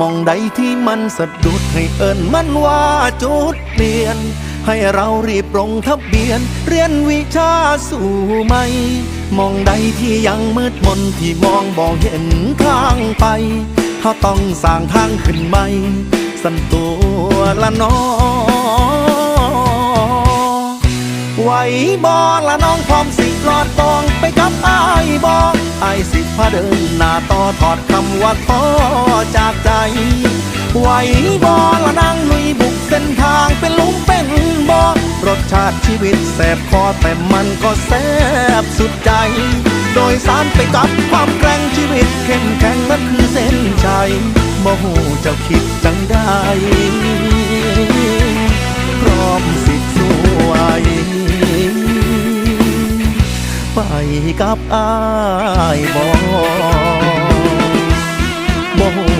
มองใดที่มันสะดุดให้เอิญมันว่าจุดเปลี่ยน ให้เรารีบลงทะเบียน เรียนวิชาสู่ไหมมองใดที่ยังมืดมนที่มองบ่เห็นทางไปเขาต้องสร้างทางขึ้นใหม่สันตัวละน้อไหวบอละน้องพร้อมสิหลอด สิพาเดินหน้าต่อถอดคำว่าท้อจากใจ ไหวบอละนางลุยบุกเส้นทางเป็นลุมเป็นบ่อรสชาติชีวิตแสบคอแต่มันก็แสบสุดใจ โดยสารไปกับความแกร่งชีวิตเข้มแข็งนั่นคือเส้นชัยโมโหเจ้าคิดจังได้ กับอายบอ